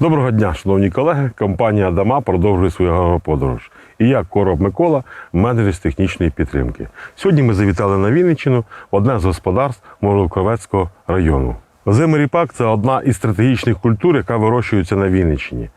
Доброго дня, шановні колеги. Компанія Дама продовжує свою агроподорож. І я, Короб Микола, менеджер з технічної підтримки. Сьогодні ми завітали на Вінниччину, одне з господарств Моровковецького району. Озимий ріпак це одна із стратегічних культур, яка вирощується на Вінниччині.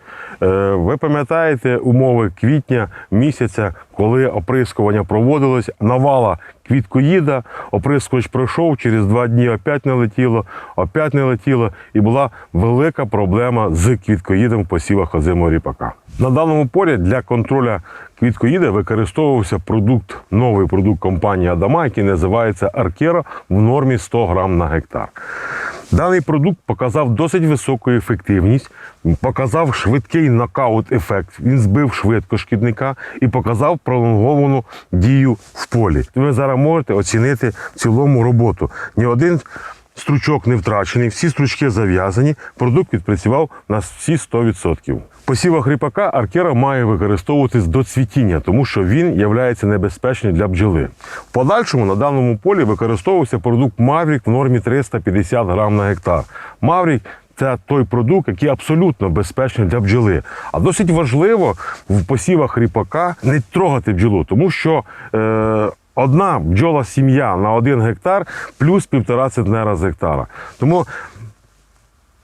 Е, Ви пам'ятаєте умови квітня місяця, коли оприскування проводилось, навала квіткоїда, оприскувач пройшов, через два дні опять не летіло, опять не летіло, і була велика проблема з квіткоїдом в посівах озимого ріпака. На даному полі для контролю квіткоїда використовувався продукт, новий продукт компанії Адама, який називається Аркера в нормі 100 грам на гектар. Даний продукт показав досить високу ефективність, показав швидкий нокаут-ефект. Він збив швидко шкідника і показав пролонговану дію в полі. Ви зараз можете оцінити в цілому роботу. Ні один стручок не втрачений, всі стручки зав'язані. Продукт відпрацював на всі 100%. В посівах ріпака аркера має використовуватись до цвітіння, тому що він є небезпечним для бджоли. В подальшому на даному полі використовувався продукт Маврік в нормі 350 грам на гектар. Маврік це той продукт, який абсолютно безпечний для бджоли. А досить важливо в посівах ріпака не трогати бджолу, тому що е, одна бджола сім'я на один гектар плюс півтора центнера з гектара. Тому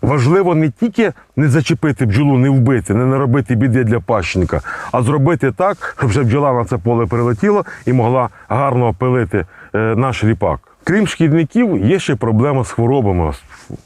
Важливо не тільки не зачепити бджолу, не вбити, не наробити біди для пащенка, а зробити так, щоб вже бджола на це поле прилетіла і могла гарно опилити е, наш ріпак. Крім шкідників, є ще проблема з хворобами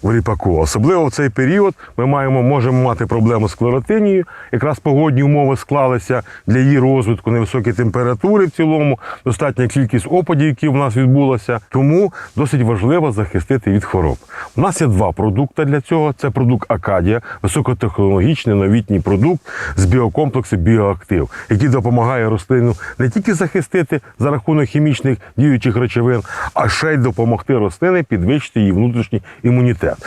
в ріпаку. Особливо в цей період ми маємо, можемо мати проблему з клеротинією. Якраз погодні умови склалися для її розвитку, невисокі температури в цілому, достатня кількість опадів, які в нас відбулося. Тому досить важливо захистити від хвороб. У нас є два продукти для цього: це продукт Акадія, високотехнологічний новітній продукт з біокомплексу Біоактив, який допомагає рослину не тільки захистити за рахунок хімічних діючих речовин, а ще й допомогти рослині підвищити її внутрішній імунітет.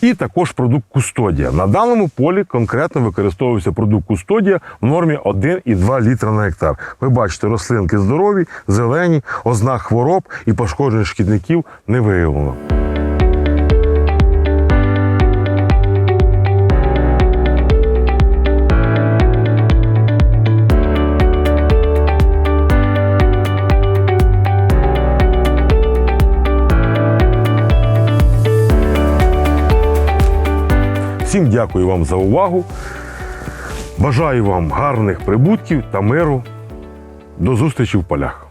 І також продукт Кустодія. На даному полі конкретно використовується продукт Кустодія в нормі 1,2 літра на гектар. Ви бачите, рослинки здорові, зелені, ознак хвороб і пошкоджень шкідників не виявлено. Всім дякую вам за увагу. Бажаю вам гарних прибутків та миру. До зустрічі в полях.